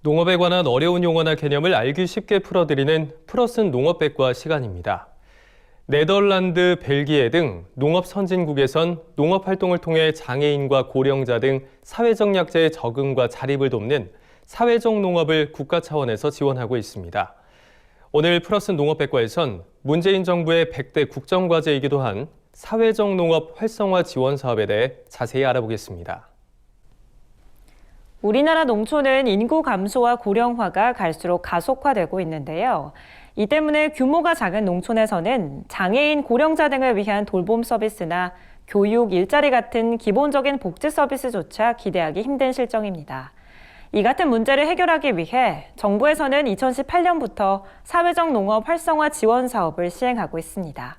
농업에 관한 어려운 용어나 개념을 알기 쉽게 풀어드리는 풀어쓴 농업백과 시간입니다. 네덜란드, 벨기에 등 농업 선진국에선 농업 활동을 통해 장애인과 고령자 등 사회적 약자의 적응과 자립을 돕는 사회적 농업을 국가 차원에서 지원하고 있습니다. 오늘 플러스 농업백과에선 문재인 정부의 100대 국정과제이기도 한 사회적 농업 활성화 지원 사업에 대해 자세히 알아보겠습니다. 우리나라 농촌은 인구 감소와 고령화가 갈수록 가속화되고 있는데요. 이 때문에 규모가 작은 농촌에서는 장애인, 고령자 등을 위한 돌봄 서비스나 교육, 일자리 같은 기본적인 복지 서비스조차 기대하기 힘든 실정입니다. 이 같은 문제를 해결하기 위해 정부에서는 2018년부터 사회적 농업 활성화 지원 사업을 시행하고 있습니다.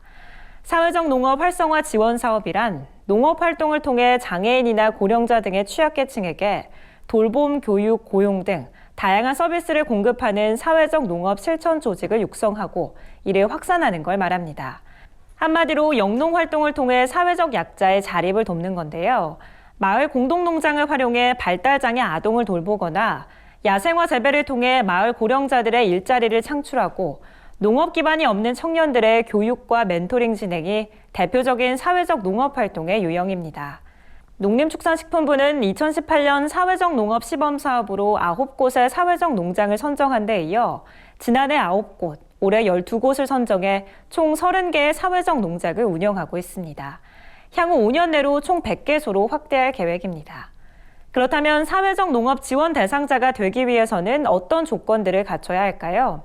사회적 농업 활성화 지원 사업이란 농업 활동을 통해 장애인이나 고령자 등의 취약계층에게 돌봄, 교육, 고용 등 다양한 서비스를 공급하는 사회적 농업 실천 조직을 육성하고 이를 확산하는 걸 말합니다. 한마디로 영농 활동을 통해 사회적 약자의 자립을 돕는 건데요. 마을 공동농장을 활용해 발달장애 아동을 돌보거나 야생화 재배를 통해 마을 고령자들의 일자리를 창출하고 농업 기반이 없는 청년들의 교육과 멘토링 진행이 대표적인 사회적 농업 활동의 유형입니다. 농림축산식품부는 2018년 사회적 농업 시범 사업으로 9곳의 사회적 농장을 선정한 데 이어 지난해 9곳, 올해 12곳을 선정해 총 30개의 사회적 농장을 운영하고 있습니다. 향후 5년 내로 총 100개소로 확대할 계획입니다. 그렇다면 사회적 농업 지원 대상자가 되기 위해서는 어떤 조건들을 갖춰야 할까요?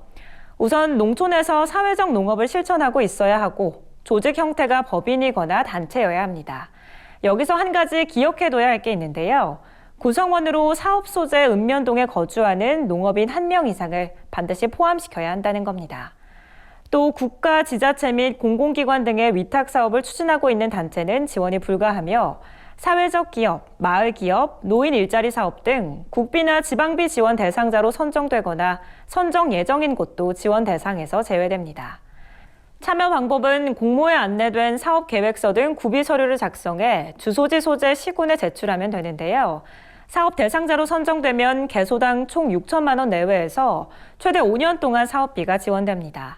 우선 농촌에서 사회적 농업을 실천하고 있어야 하고 조직 형태가 법인이거나 단체여야 합니다. 여기서 한 가지 기억해둬야 할 게 있는데요. 구성원으로 사업 소재 읍면동에 거주하는 농업인 한 명 이상을 반드시 포함시켜야 한다는 겁니다. 또 국가, 지자체 및 공공기관 등의 위탁 사업을 추진하고 있는 단체는 지원이 불가하며 사회적 기업, 마을 기업, 노인 일자리 사업 등 국비나 지방비 지원 대상자로 선정되거나 선정 예정인 곳도 지원 대상에서 제외됩니다. 참여 방법은 공모에 안내된 사업 계획서 등 구비 서류를 작성해 주소지 소재 시군에 제출하면 되는데요. 사업 대상자로 선정되면 개소당 총 6천만 원 내외에서 최대 5년 동안 사업비가 지원됩니다.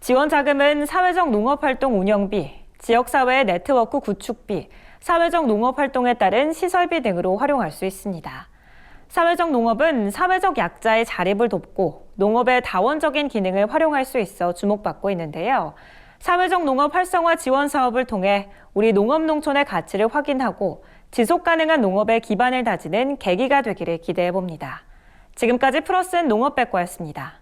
지원 자금은 사회적 농업활동 운영비, 지역사회 네트워크 구축비, 사회적 농업활동에 따른 시설비 등으로 활용할 수 있습니다. 사회적 농업은 사회적 약자의 자립을 돕고 농업의 다원적인 기능을 활용할 수 있어 주목받고 있는데요. 사회적 농업 활성화 지원 사업을 통해 우리 농업 농촌의 가치를 확인하고 지속 가능한 농업의 기반을 다지는 계기가 되기를 기대해 봅니다. 지금까지 플러스는 농업백과였습니다.